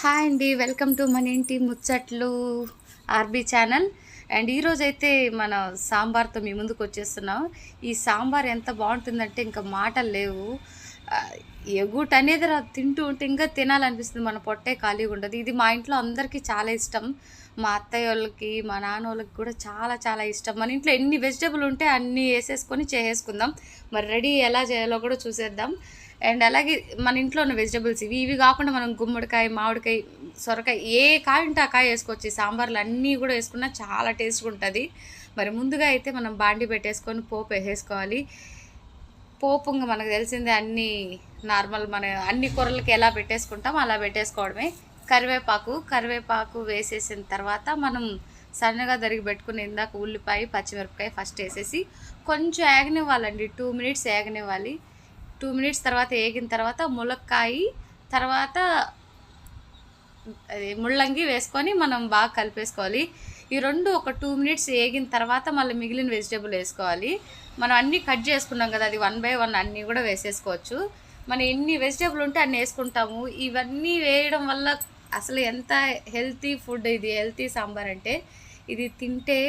Hi అండి welcome to మన ఇంటి ముచ్చట్లు ఆర్బీ ఛానల్. అండ్ ఈరోజు అయితే మన సాంబార్తో మీ ముందుకు వచ్చేస్తున్నాం. ఈ సాంబార్ ఎంత బాగుంటుందంటే ఇంకా మాటలు లేవు. ఎగుట అనేది తింటూ ఉంటే ఇంకా తినాలనిపిస్తుంది. మన పొట్టే ఖాళీగా ఉండదు. ఇది మా ఇంట్లో అందరికీ చాలా ఇష్టం. మా అత్తయ్య వాళ్ళకి మా నాన్న వాళ్ళకి కూడా చాలా చాలా ఇష్టం. మన ఇంట్లో ఎన్ని వెజిటబుల్ ఉంటే అన్ని వేసేసుకొని చేసేసుకుందాం. మరి రెడీ ఎలా చేయాలో కూడా చూసేద్దాం. అండ్ అలాగే మన ఇంట్లో ఉన్న వెజిటబుల్స్ ఇవి ఇవి కాకుండా మనం గుమ్మడికాయ మామిడికాయ సొరకాయ ఏ కాయ ఉంటే ఆ కాయ వేసుకోవచ్చు. సాంబార్లు అన్నీ కూడా వేసుకున్నా చాలా టేస్ట్గా ఉంటుంది. మరి ముందుగా అయితే మనం బాండి పెట్టేసుకొని పోపు వేసేసుకోవాలి. పోపు ఇంకా మనకు తెలిసిందే అన్ని నార్మల్ మన అన్ని కూరలకి ఎలా పెట్టేసుకుంటాం అలా పెట్టేసుకోవడమే. కరివేపాకు కరివేపాకు వేసేసిన తర్వాత మనం సన్నగా దరిగి పెట్టుకుని ఇందాక ఉల్లిపాయ పచ్చిమిరపకాయ ఫస్ట్ వేసేసి కొంచెం ఏగనివ్వాలండి. టూ మినిట్స్ ఏగనివ్వాలి. టూ మినిట్స్ తర్వాత వేగిన తర్వాత ములక్కాయి తర్వాత అది ముళ్ళంగి వేసుకొని మనం బాగా కలిపేసుకోవాలి. ఈ రెండు ఒక టూ మినిట్స్ వేగిన తర్వాత మళ్ళీ మిగిలిన వెజిటేబుల్ వేసుకోవాలి. మనం అన్నీ కట్ చేసుకున్నాం కదా అది వన్ బై వన్ అన్నీ కూడా వేసేసుకోవచ్చు. మనం ఎన్ని వెజిటేబుల్ ఉంటే అన్ని వేసుకుంటాము. ఇవన్నీ వేయడం వల్ల అసలు ఎంత హెల్తీ ఫుడ్ ఇది హెల్తీ సాంబార్ అంటే ఇది తింటే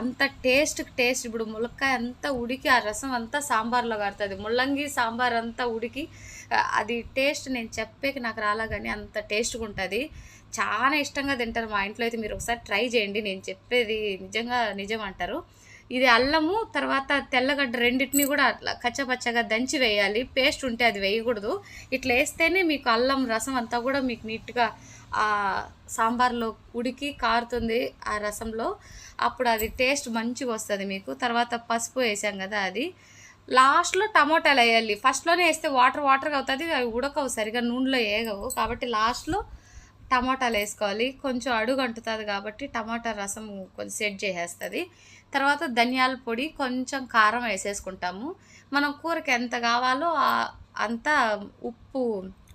అంత టేస్ట్ టేస్ట్ ఇప్పుడు ములక్కాయ అంతా ఉడికి ఆ రసం అంతా సాంబార్లో కడుతుంది ముల్లంగి సాంబార్ అంతా ఉడికి అది టేస్ట్ నేను చెప్పేకి నాకు రాలా కానీ అంత టేస్ట్గా ఉంటుంది. చాలా ఇష్టంగా తింటారు మా ఇంట్లో అయితే. మీరు ఒకసారి ట్రై చేయండి. నేను చెప్పేది నిజంగా నిజం అంటారు. ఇది అల్లము తర్వాత తెల్లగడ్డ రెండింటిని కూడా అట్లా కచ్చపచ్చగా దంచి వేయాలి. పేస్ట్ ఉంటే అది వేయకూడదు. ఇట్లా వేస్తేనే మీకు అల్లం రసం అంతా కూడా మీకు నీట్గా ఆ సాంబార్లో ఉడికి కారుతుంది ఆ రసంలో. అప్పుడు అది టేస్ట్ మంచిగా వస్తుంది మీకు. తర్వాత పసుపు వేసాం కదా అది. లాస్ట్లో టమోటాలు వేయాలి. ఫస్ట్లోనే వేస్తే వాటర్ వాటర్గా అవుతుంది. అవి ఉడకవు సరిగా నూనెలో వేగవు కాబట్టి లాస్ట్లో టమాటాలు వేసుకోవాలి. కొంచెం అడుగు అంటుతుంది కాబట్టి టమాటా రసం కొంచెం సెట్ చేసేస్తుంది. తర్వాత ధనియాల పొడి కొంచెం కారం వేసేసుకుంటాము. మనం కూరకి ఎంత కావాలో అంతా ఉప్పు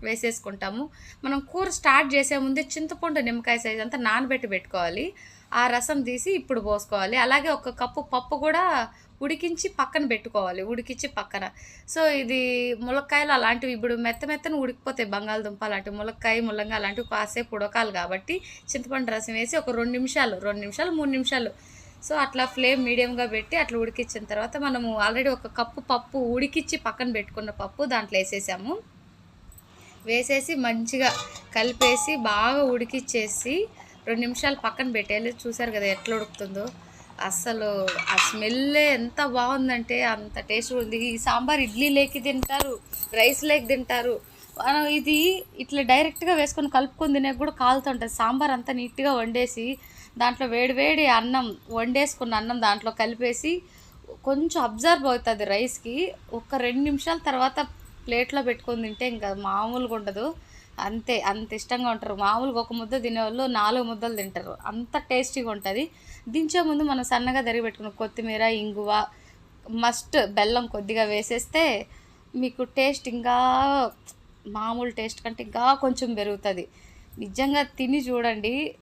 వేసేసుకుంటాము. మనం కూర స్టార్ట్ చేసే ముందే చింతపండు నిమ్మకాయ సైజ్ అంతా నానబెట్టి పెట్టుకోవాలి. ఆ రసం తీసి ఇప్పుడు పోసుకోవాలి. అలాగే ఒక కప్పు పప్పు కూడా ఉడికించి పక్కన పెట్టుకోవాలి. ఉడికించి పక్కన. సో ఇది ములక్కాయలు అలాంటివి ఇప్పుడు మెత్త మెత్తను ఉడికిపోతాయి బంగాళదుంప అలాంటివి ములక్కాయ ముల్లంగా అలాంటివి కాసేపు ఉడకాలి కాబట్టి చింతపండు రసం వేసి ఒక రెండు నిమిషాలు రెండు నిమిషాలు మూడు నిమిషాలు సో అట్లా ఫ్లేమ్ మీడియంగా పెట్టి అట్లా ఉడికించిన తర్వాత మనము ఆల్రెడీ ఒక కప్పు పప్పు ఉడికిచ్చి పక్కన పెట్టుకున్న పప్పు దాంట్లో వేసేసాము. వేసేసి మంచిగా కలిపేసి బాగా ఉడికిచ్చేసి రెండు నిమిషాలు పక్కన పెట్టేయాలి. చూసారు కదా ఎట్లా ఉడుకుతుందో. అసలు ఆ స్మెల్లే ఎంత బాగుందంటే అంత టేస్ట్ ఉంది. ఈ సాంబార్ ఇడ్లీ లేకి తింటారు రైస్ లేకి తింటారు. ఇది ఇట్లా డైరెక్ట్గా వేసుకొని కలుపుకొని తినే కూడా కాలుతుంటుంది సాంబార్ అంతా నీట్గా వండేసి దాంట్లో వేడివేడి అన్నం వండేసుకున్న అన్నం దాంట్లో కలిపేసి కొంచెం అబ్జర్వ్ అవుతుంది రైస్కి. ఒక రెండు నిమిషాల తర్వాత ప్లేట్లో పెట్టుకొని తింటే ఇంకా మామూలుగా ఉండదు. అంతే అంత ఇష్టంగా ఉంటారు. మామూలుగా ఒక ముద్ద తినేవాళ్ళు నాలుగు ముద్దలు తింటారు. అంత టేస్టీగా ఉంటుంది. దించే ముందు మనం సన్నగా తరిగి పెట్టుకున్నాం కొత్తిమీర ఇంగువ మస్ట్ బెల్లం కొద్దిగా వేసేస్తే మీకు టేస్ట్ ఇంకా మామూలు టేస్ట్ కంటే ఇంకా కొంచెం పెరుగుతుంది. నిజంగా తిని చూడండి.